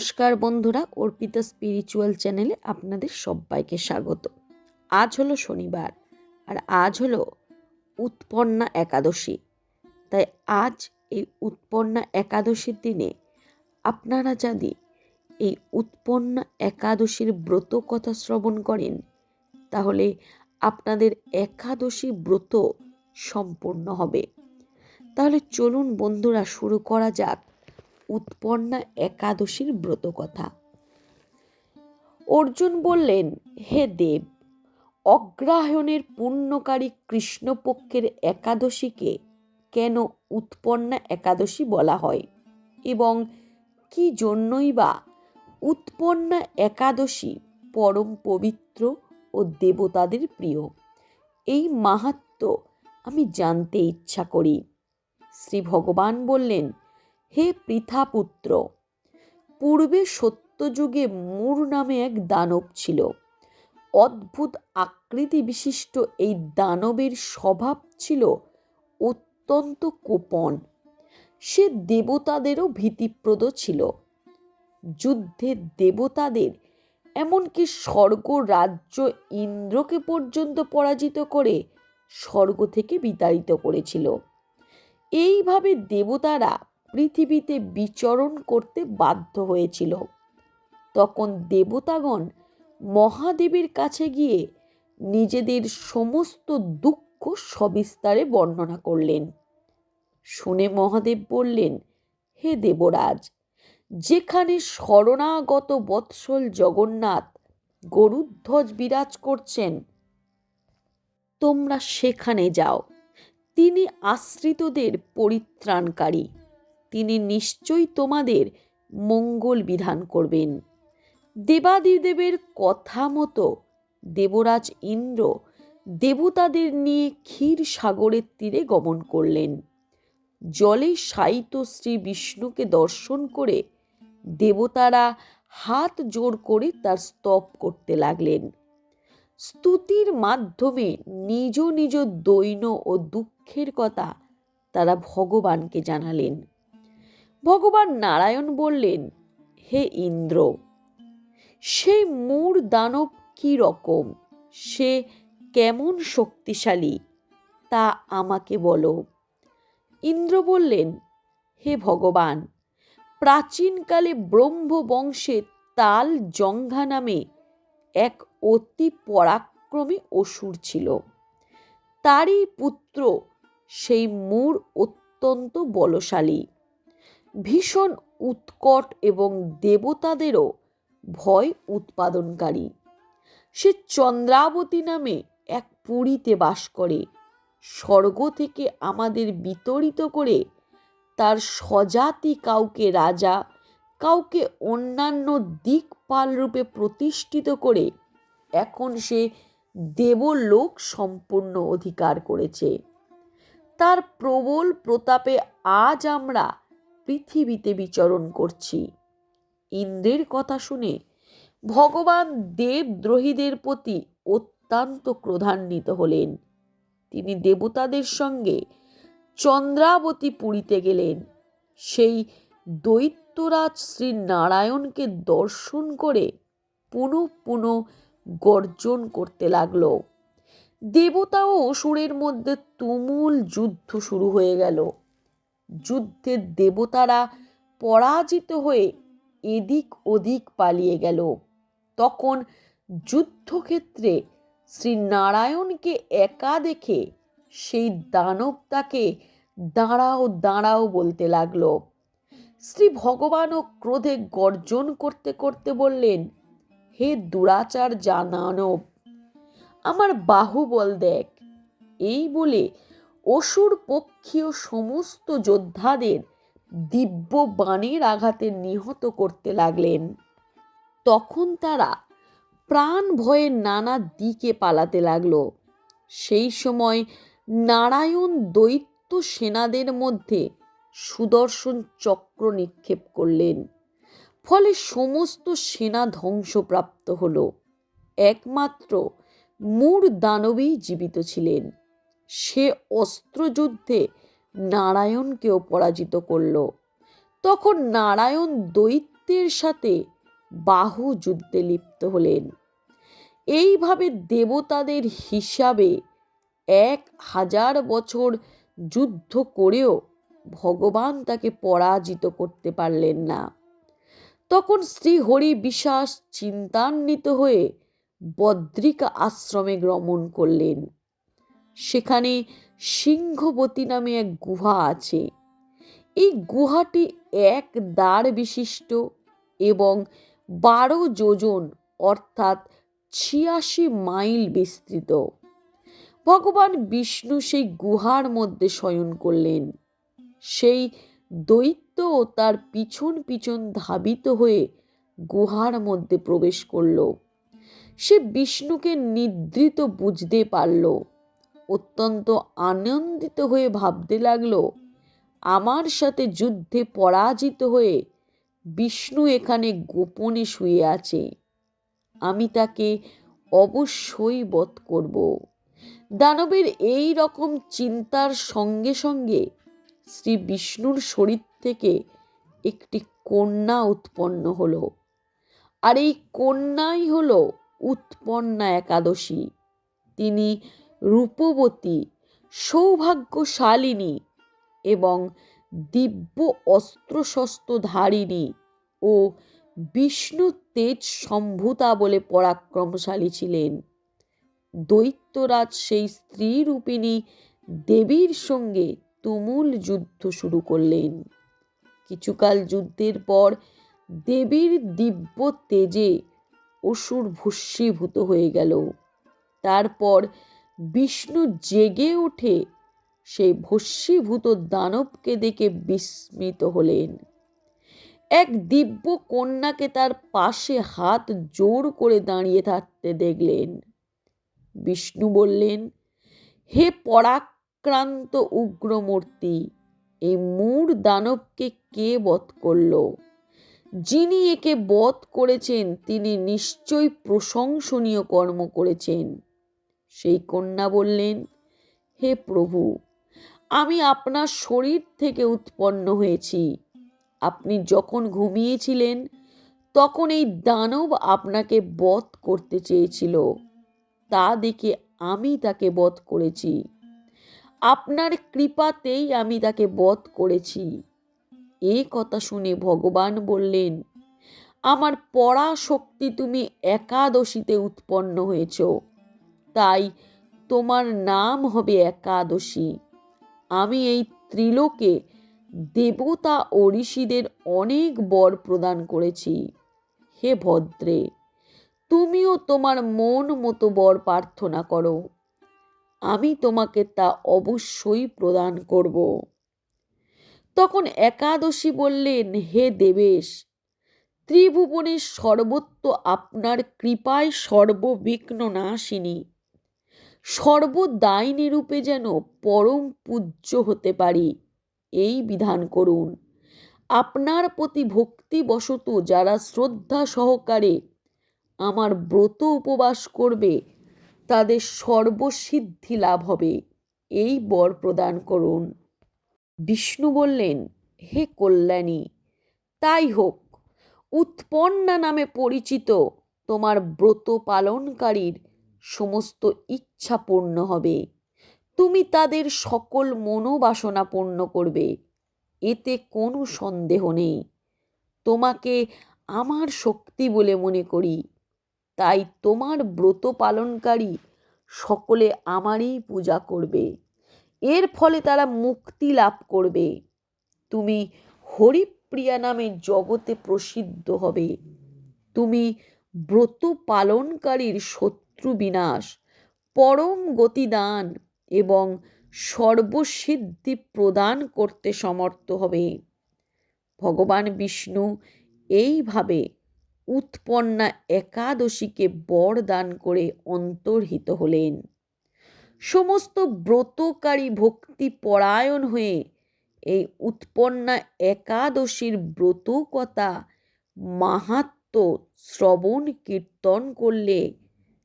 নমস্কার বন্ধুরা, অর্পিতা স্পিরিচুয়াল চ্যানেলে আপনাদের সবাইকে স্বাগত। আজ হলো শনিবার, আর আজ হলো উৎপন্না একাদশী। তাই আজ এই উৎপন্না একাদশীর দিনে আপনারা যদি এই উৎপন্না একাদশীর ব্রত কথা শ্রবণ করেন, তাহলে আপনাদের একাদশী ব্রত সম্পূর্ণ হবে। তাহলে চলুন বন্ধুরা, শুরু করা যাক। উৎপন্না একাদশীর ব্রত কথা। অর্জুন বললেন, হে দেব অগ্রায়ণের পূর্ণকারী কৃষ্ণপক্ষের একাদশীকে কেন উৎপন্না একাদশী বলা হয়? এবং কি জন্যই বা উৎপন্না একাদশী পরম পবিত্র ও দেবতাদের প্রিয়? এই মাহাত্ম আমি জানতে ইচ্ছা করি। শ্রী ভগবান বললেন হে পৃথাপুত্র, পূর্বে সত্যযুগে মুর নামে এক দানব ছিল। অদ্ভুত আকৃতি বিশিষ্ট এই দানবের স্বভাব ছিল অত্যন্ত কোপন। সে দেবতাদেরও ভীতিপ্রদ ছিল। যুদ্ধে দেবতাদের, এমনকি স্বর্গ রাজ্য ইন্দ্রকে পর্যন্ত পরাজিত করে স্বর্গ থেকে বিতাড়িত করেছিল। এইভাবে দেবতারা পৃথিবীতে বিচরণ করতে বাধ্য হয়েছিল। তখন দেবতাগণ মহাদেবের কাছে গিয়ে নিজেদের সমস্ত দুঃখ সবিস্তারে বর্ণনা করলেন। শুনে মহাদেব বললেন, হে দেবরাজ, যেখানে শরণাগত বৎসল জগন্নাথ গরুধ্বজ বিরাজ করছেন, তোমরা সেখানে যাও। তিনি আশ্রিতদের পরিত্রাণকারী। তিনি নিশ্চয়ই তোমাদের মঙ্গল বিধান করবেন। দেবাদিদেবের কথা মতো দেবরাজ ইন্দ্র দেবতাদের নিয়ে ক্ষীর সাগরের তীরে গমন করলেন। জলে শায়িত শ্রী বিষ্ণুকে দর্শন করে দেবতারা হাত জোর করে তার স্তব করতে লাগলেন। স্তুতির মাধ্যমে নিজ নিজ দৈন ও দুঃখের কথা তারা ভগবানকে জানালেন। ভগবান নারায়ণ বললেন, হে ইন্দ্র, সেই মূর দানব কি রকম? সে কেমন শক্তিশালী? তা আমাকে বলো। ইন্দ্র বললেন, হে ভগবান, প্রাচীনকালে ব্রহ্ম বংশে তাল জঙ্ঘা নামে এক অতি পরাক্রমী অসুর ছিল। তারই পুত্র সেই মূর অত্যন্ত বলশালী। ভীষণ উৎকট এবং দেবতাদেরও ভয় উৎপাদনকারী। সে চন্দ্রাবতী নামে এক পুরীতে বাস করে। স্বর্গ থেকে আমাদের বিতরিত করে তার স্বজাতি কাউকে রাজা, কাউকে অন্যান্য দিকপাল রূপে প্রতিষ্ঠিত করে এখন সে দেবলোক সম্পূর্ণ অধিকার করেছে। তার প্রবল প্রতাপে আজ আমরা পৃথিবীতে বিচরণ করছি। ইন্দ্রের কথা শুনে ভগবান দেবদ্রোহীদের প্রতি অত্যন্ত ক্রোধান্বিত হলেন। তিনি দেবতাদের সঙ্গে চন্দ্রাবতী পুরীতে গেলেন। সেই দৈত্যরাজ শ্রী নারায়ণকে দর্শন করে পুনঃ পুনঃ গর্জন করতে লাগল। দেবতা ও অসুরের মধ্যে তুমুল যুদ্ধ শুরু হয়ে গেল। যুদ্ধে দেবতারা পরাজিত হয়ে এদিক ওদিক পালিয়ে গেল। তখন যুদ্ধক্ষেত্রে শ্রী নারায়ণকে একা দেখে সেই দানব তাকে দাঁড়াও দাঁড়াও বলতে লাগল। শ্রী ভগবানও ক্রোধে গর্জন করতে করতে বললেন, হে দুরাচার জানানব আমার বাহুবল দেখ, এই বলে অসুর পক্ষীয় সমস্ত যোদ্ধাদের দিব্য বাণের আঘাতে নিহত করতে লাগলেন। তখন তারা প্রাণ ভয়ে নানা দিকে পালাতে লাগল। সেই সময় নারায়ণ দৈত্য সেনাদের মধ্যে সুদর্শন চক্র নিক্ষেপ করলেন। ফলে সমস্ত সেনা ধ্বংসপ্রাপ্ত হল। একমাত্র মূর দানবেই জীবিত ছিলেন। সে অস্ত্রযুদ্ধে নারায়ণকেও পরাজিত করল। তখন নারায়ণ দৈত্যের সাথে বাহু যুদ্ধে লিপ্ত হলেন। এইভাবে দেবতাদের হিসাবে এক হাজার বছর যুদ্ধ করেও ভগবান তাকে পরাজিত করতে পারলেন না। তখন শ্রী হরি বিশ্বাস চিন্তান্বিত হয়ে বদ্রিকা আশ্রমে গমন করলেন। সেখানে সিংহবতী নামে এক গুহা আছে। এই গুহাটি এক দ্বার বিশিষ্ট এবং বারো যোজন, অর্থাৎ ছিয়াশি মাইল বিস্তৃত। ভগবান বিষ্ণু সেই গুহার মধ্যে শয়ন করলেন। সেই দৈত্য তার পিছন পিছন ধাবিত হয়ে গুহার মধ্যে প্রবেশ করল। সে বিষ্ণুকে নিদ্রিত বুঝতে পারল। অত্যন্ত আনন্দিত হয়ে ভাবতে লাগল, আমার সাথে যুদ্ধে পরাজিত হয়ে বিষ্ণু এখানে গোপনে শুয়ে আছে। আমি তাকে অবশ্যই বধ করব। দানবের এই রকম চিন্তার সঙ্গে সঙ্গে শ্রী বিষ্ণুর শরীর থেকে একটি কন্যা উৎপন্ন হলো। আর এই কন্যাই হল উৎপন্না একাদশী। তিনি রূপবতী, সৌভাগ্যশালিনী এবং দিব্য অস্ত্রশস্ত্র ধারিণী ও বিষ্ণু তেজ সম্ভূতা বলে পরাক্রমশালী ছিলেন। দৈত্যরাজ সেই স্ত্রী রূপিণী দেবীর সঙ্গে তুমুল যুদ্ধ শুরু করলেন। কিছুকাল যুদ্ধের পর দেবীর দিব্য তেজে অসুর ভস্মীভূত হয়ে গেল। তারপর বিষ্ণু জেগে উঠে সেই ভস্মীভূত দানবকে দেখে বিস্মিত হলেন। এক দিব্য কন্যাকে তার পাশে হাত জোর করে দাঁড়িয়ে থাকতে দেখলেন। বিষ্ণু বললেন, হে পরাক্রান্ত উগ্রমূর্তি, এই মূর দানবকে কে বধ করল? যিনি একে বধ করেছেন, তিনি নিশ্চয়ই প্রশংসনীয় কর্ম করেছেন। সেই কন্যা বললেন, হে প্রভু, আমি আপনার শরীর থেকে উৎপন্ন হয়েছি। আপনি যখন ঘুমিয়েছিলেন, তখন এই দানব আপনাকে বধ করতে চেয়েছিল। তা দেখে আমি তাকে বধ করেছি। আপনার কৃপাতেই আমি তাকে বধ করেছি। এ কথা শুনে ভগবান বললেন, আমার পড়া শক্তি তুমি একাদশীতে উৎপন্ন হয়েছ। তাই তোমার নাম হবে একাদশী। আমি এই ত্রিলোকে দেবতা ও ঋষিদের অনেক বর প্রদান করেছি। হে ভদ্রে, তুমিও তোমার মন মতো বর প্রার্থনা করো। আমি তোমাকে তা অবশ্যই প্রদান করব। তখন একাদশী বললেন, হে দেবেশ, ত্রিভুবনের সর্বত্র আপনার কৃপায় সর্ববিঘ্ন নাশিনী সর্বদায়িনী রূপে যেন পরম পূজ্য হতে পারি। এই বিধান করুন। আপনার প্রতি ভক্তিবশত যারা শ্রদ্ধা সহকারে আমার ব্রত উপবাস করবে, তাদের সর্বসিদ্ধি লাভ হবে। এই বর প্রদান করুন। বিষ্ণু বললেন, হে কল্যাণী, তাই হোক। উৎপন্না নামে পরিচিত তোমার ব্রত পালনকারীর সমস্ত ইচ্ছা পূর্ণ হবে। তুমি তাদের সকল মনোবাসনা পূর্ণ করবে। এতে কোনো সন্দেহ নেই। তোমাকে আমার শক্তি বলে মনে করি। তাই তোমার ব্রত পালনকারী সকলে আমারই পূজা করবে। এর ফলে তারা মুক্তি লাভ করবে। তুমি হরিপ্রিয়া নামে জগতে প্রসিদ্ধ হবে। তুমি ব্রত পালনকারীর শত্রু বিনাশ, পরম গতিদান এবং সর্বসিদ্ধি প্রদান করতে সমর্থ হবে। ভগবান বিষ্ণু এইভাবে উৎপন্না একাদশীকে বর দান করে অন্তর্হিত হলেন। সমস্ত ব্রতকারী ভক্তি পরায়ণ হয়ে এই উৎপন্না একাদশীর ব্রতকতা মাহাত্ম শ্রবণ কীর্তন করলে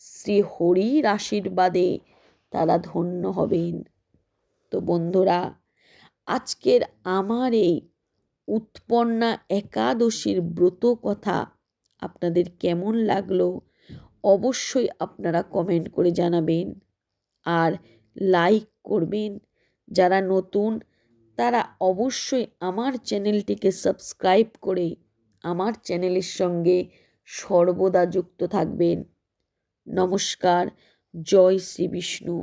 শ্রী হরির আশীর্বাদে তারা ধন্য হবেন। তো বন্ধুরা, আজকের আমার এই উৎপন্না একাদশীর ব্রত কথা আপনাদের কেমন লাগল অবশ্যই আপনারা কমেন্ট করে জানাবেন আর লাইক করবেন। যারা নতুন, তারা অবশ্যই আমার চ্যানেলটিকে সাবস্ক্রাইব করে আমার চ্যানেলের সঙ্গে সর্বদা যুক্ত থাকবেন। নমস্কার জয় শ্রী বিষ্ণু।